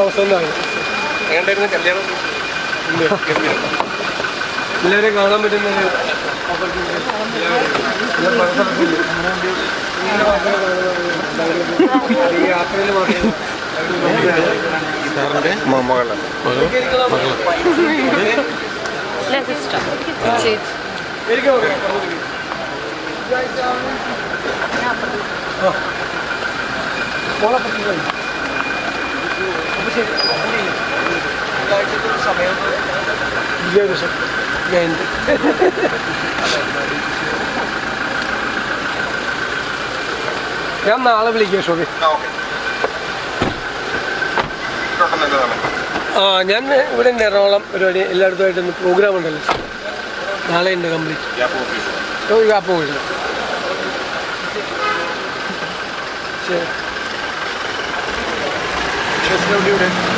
അവസ്ഥ എന്താണ് എങ്ങനെയായിരുന്നു കല്യാണം. എല്ലാവരെയും കാണാൻ പറ്റുന്ന ഒരു കാണുന്നുള്ളൂ. ഈ യാത്രയിൽ മാത്രമേ Let us stop. പറ്റുന്നത് മോളെ പറ്റി പോയി. അപ്പൊ ശരി. വിജയദശമി ജയന്തി ഞാൻ നാളെ വിളിക്കാം ഷോബി. ആ, ഞാൻ ഇവിടെ ഉണ്ട് എറണാകുളം പരിപാടി എല്ലായിടത്തുമായിട്ടൊന്ന് പ്രോഗ്രാം ഉണ്ടല്ലോ. നാളെ ഉണ്ട് കംപ്ലീറ്റ് ഗ്യാപ്പ് പോയില്ല ശരി. there's no new to